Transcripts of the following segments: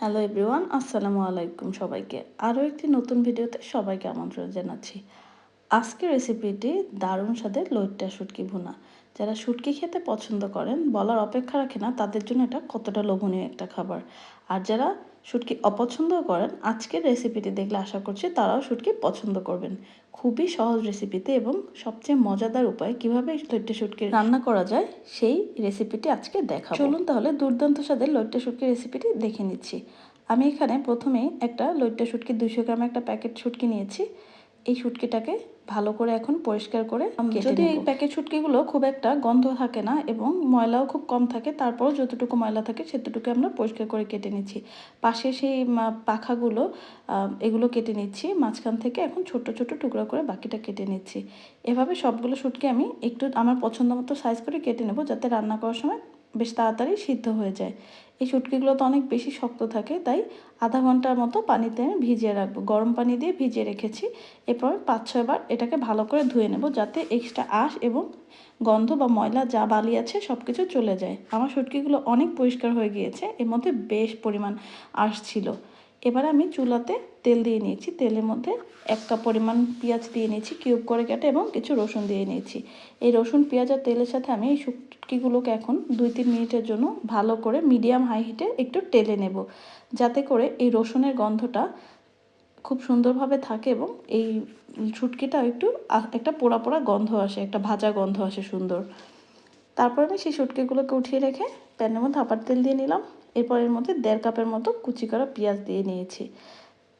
Hello everyone আসসালামু আলাইকুম সবাইকে। আরও একটি নতুন ভিডিওতে সবাইকে আমন্ত্রণ জানাচ্ছি। আজকের রেসিপিটি দারুণ স্বাদের লইট্টা শুটকি ভুনা। যারা শুটকি খেতে পছন্দ করেন, বলার অপেক্ষা রাখে না, তাদের জন্য এটা কতটা লোভনীয় একটা খাবার। আর যারা শুটকি অপছন্দ করেন, আজকের রেসিপিটি দেখলে আশা করছি তারাও শুটকি পছন্দ করবেন। খুবই সহজ রেসিপিতে এবং সবচেয়ে মজাদার উপায় কীভাবে লইট্টা শুটকি রান্না করা যায়, সেই রেসিপিটি আজকে দেখা চলুন তাহলে দুর্দান্ত স্বাদের লইট্টা শুটকি রেসিপিটি দেখে নিচ্ছি। আমি এখানে প্রথমেই একটা লইট্টা শুটকি দুশো গ্রাম একটা প্যাকেট শুটকি নিয়েছি। এই শুটকিটাকে ভালো করে এখন পরিষ্কার করে যদি এই প্যাকেট শুটকিগুলো খুব একটা গন্ধ থাকে না এবং ময়লাও খুব কম থাকে তারপরও যতটুকু ময়লা থাকে সেতটুকু আমরা পরিষ্কার করে কেটে নিচ্ছি। পাশে সেই পাখাগুলো এগুলো কেটে নিচ্ছি। মাঝখান থেকে এখন ছোট ছোট টুকরো করে বাকিটা কেটে নিচ্ছি। এভাবে সবগুলো শুটকি আমি একটু আমার পছন্দ মতো সাইজ করে কেটে নেব যাতে রান্না করার সময় বেশ তাড়াতাড়ি সিদ্ধ হয়ে যায়। এই শুটকিগুলো তো অনেক বেশি শক্ত থাকে, তাই আধা ঘণ্টার মতো পানিতে আমি ভিজিয়ে রাখব। গরম পানি দিয়ে ভিজিয়ে রেখেছি। এরপর পাঁচ ছয়বার এটাকে ভালো করে ধুয়ে নেব যাতে এক্সট্রা আঁশ এবং গন্ধ বা ময়লা যা বালি আছে সব কিছু চলে যায়। আমার শুটকিগুলো অনেক পরিষ্কার হয়ে গিয়েছে, এর মধ্যে বেশ পরিমাণ আঁশ ছিল। এবার আমি চুলাতে তেল দিয়ে নিয়েছি। তেলের মধ্যে এক কাপ পরিমাণ পেঁয়াজ দিয়ে নিয়েছি, কিউব করে কেটে এবং কিছু রসুন দিয়ে নিয়েছি। এই রসুন, পেঁয়াজ আর তেলের সাথে আমি এই শুটকিগুলোকে এখন দুই তিন মিনিটের জন্য ভালো করে মিডিয়াম হাই হিটে একটু টেলে নেব। যাতে করে এই রসুনের গন্ধটা খুব সুন্দরভাবে থাকে এবং এই শুটকিটা একটু একটা পোড়া পোড়া গন্ধ আসে, একটা ভাজা গন্ধ আসে সুন্দর। তারপর আমি সেই শুটকিগুলোকে উঠিয়ে রেখে প্যানের মধ্যে আবার তেল দিয়ে নিলাম। এরপর এর মধ্যে দেড় কাপের মতো কুচি করা পেঁয়াজ দিয়ে নিয়েছি।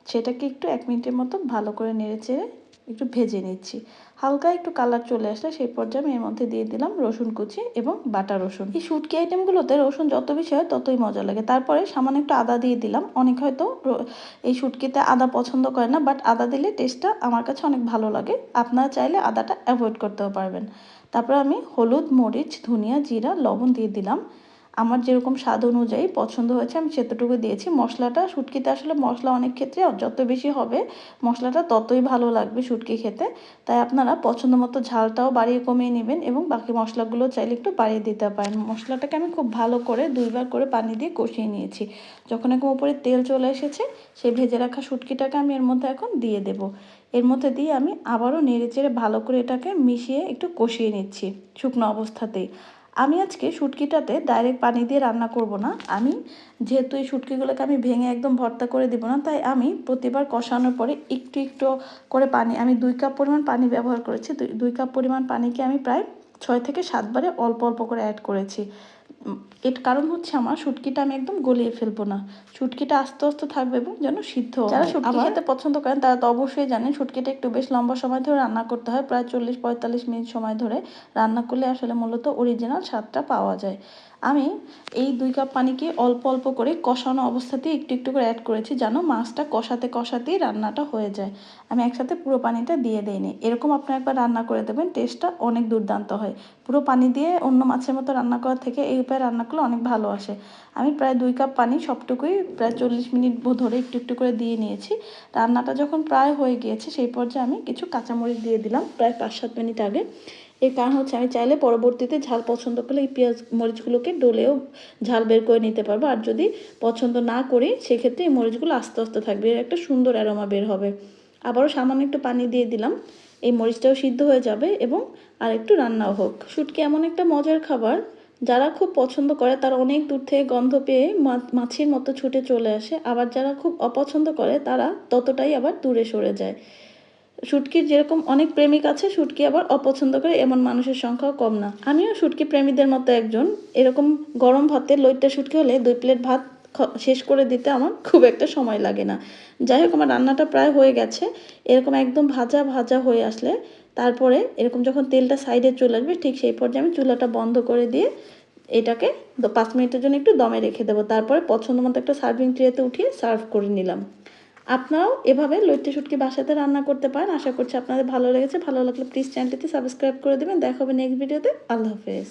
সেটাকে একটু এক মিনিটের মতো ভালো করে নেড়ে চেড়ে একটু ভেজে নিচ্ছি। হালকা একটু কালার চলে আসলে সেই পর্যায়ে আমি এর মধ্যে দিয়ে দিলাম রসুন কুচি এবং বাটা রসুন। এই শুটকি আইটেমগুলোতে রসুন যত বেশি হয় ততই মজা লাগে। তারপরে সামান্য একটু আদা দিয়ে দিলাম। অনেক হয়তো এই শুটকিতে আদা পছন্দ করে না, বাট আদা দিলে টেস্টটা আমার কাছে অনেক ভালো লাগে। আপনারা চাইলে আদাটা অ্যাভয়েড করতেও পারবেন। তারপর আমি হলুদ, মরিচ, ধনিয়া, জিরা, লবণ দিয়ে দিলাম। আমার যেরকম স্বাদ অনুযায়ী পছন্দ হয়েছে, আমি সেতটুকু দিয়েছি। মশলাটা, শুটকিতে আসলে মশলা অনেক ক্ষেত্রে যত বেশি হবে, মশলাটা ততই ভালো লাগবে শুটকি খেতে। তাই আপনারা পছন্দ মতো ঝালটাও বাড়িয়ে কমিয়ে নেবেন এবং বাকি মশলাগুলো চাইলে একটু বাড়িয়ে দিতে পারেন। মশলাটাকে আমি খুব ভালো করে দুইবার করে পানি দিয়ে কষিয়ে নিয়েছি। যখন এখন উপরে তেল চলে এসেছে, সেই ভেজে রাখা শুটকিটাকে আমি এর মধ্যে এখন দিয়ে দেব। এর মধ্যে দিয়ে আমি আবারও নেড়ে চেড়ে ভালো করে এটাকে মিশিয়ে একটু কষিয়ে নিচ্ছি শুকনো অবস্থাতেই। আমি আজকে শুটকিটাতে ডাইরেক্ট পানি দিয়ে রান্না করব না। আমি যেহেতু এই শুটকিগুলোকে আমি ভেঙে একদম ভর্তা করে দেবো না, তাই আমি প্রতিবার কষানোর পরে একটু একটু করে পানি, আমি দুই কাপ পরিমাণ পানি ব্যবহার করেছি। দুই কাপ পরিমাণ পানিকে আমি প্রায় ছয় থেকে সাতবারে অল্প অল্প করে অ্যাড করেছি। এর কারণ হচ্ছে আমার শুটকিটা আমি একদম গলিয়ে ফেলব না। শুটকিটা আস্তে আস্তে থাকবে এবং যেন সিদ্ধ যারা শুটকি খেতে পছন্দ করেন তারা তো অবশ্যই জানেন শুটকিটা একটু বেশ লম্বা সময় ধরে রান্না করতে হয়। প্রায় চল্লিশ পঁয়তাল্লিশ মিনিট সময় ধরে রান্না করলে আসলে মূলত অরিজিনাল স্বাদটা পাওয়া যায়। আমি এই দুই কাপ পানিকে অল্প অল্প করে কষানো অবস্থাতেই একটু একটু করে অ্যাড করেছি যেন মাছটা কষাতে কষাতেই রান্নাটা হয়ে যায়। আমি একসাথে পুরো পানিটা দিয়ে দিইনি। এরকম আপনি একবার রান্না করে দেবেন, টেস্টটা অনেক দুর্দান্ত হয়। পুরো পানি দিয়ে অন্য মাছের মতো রান্না করার থেকে এই উপায়ে রান্না করলে অনেক ভালো আসে। আমি প্রায় দুই কাপ পানি সবটুকুই প্রায় চল্লিশ মিনিট ধরে একটু একটু করে দিয়ে নিয়েছি। রান্নাটা যখন প্রায় হয়ে গিয়েছে সেই পর্যায়ে আমি কিছু কাঁচামরিচ দিয়ে দিলাম, প্রায় পাঁচ সাত মিনিট আগে। এর কারণ হচ্ছে আমি চাইলে পরবর্তীতে ঝাল পছন্দ করলে এই পেঁয়াজ মরিচগুলোকে ডলেও ঝাল বের করে নিতে পারব। আর যদি পছন্দ না করি, সেক্ষেত্রে এই মরিচগুলো আস্তে আস্তে থাকবে। এর একটা সুন্দর অ্যারোমা বের হবে। আবারও সামান্য একটু পানি দিয়ে দিলাম। এই মরিচটাও সিদ্ধ হয়ে যাবে এবং আর একটু রান্নাও হোক। শুটকি এমন একটা মজার খাবার। যারা খুব পছন্দ করে, তারা অনেক দূর থেকে গন্ধ পেয়ে মাছির মতো ছুটে চলে আসে। আবার যারা খুব অপছন্দ করে, তারা ততটাই আবার দূরে সরে যায়। শুটকির যেরকম অনেক প্রেমিক আছে, শুটকি আবার অপছন্দ করে এমন মানুষের সংখ্যাও কম না। আমিও শুটকি প্রেমীদের মতো একজন। এরকম গরম ভাতে লইট্টা শুটকি হলে দুই প্লেট ভাত শেষ করে দিতে আমার খুব একটা সময় লাগে না। যাই হোক, আমার রান্নাটা প্রায় হয়ে গেছে। এরকম একদম ভাজা ভাজা হয়ে আসলে তারপরে এরকম যখন তেলটা সাইডে চলে আসবে, ঠিক সেই পর্যায়ে আমি চুলাটা বন্ধ করে দিয়ে এটাকে পাঁচ মিনিটের জন্য একটু দমে রেখে দেবো। তারপরে পছন্দ মতো একটা সার্ভিং ট্রেতে উঠিয়ে সার্ভ করে নিলাম। আপনারাও এভাবে লইট্টি শুটকি বাসাতে রান্না করতে পারেন। আশা করছি আপনাদের ভালো লেগেছে। ভালো লাগলে প্লিজ চ্যানেলটিতে সাবস্ক্রাইব করে দেবেন। দেখা হবে নেক্সট ভিডিওতে আল্লাহ হাফেজ।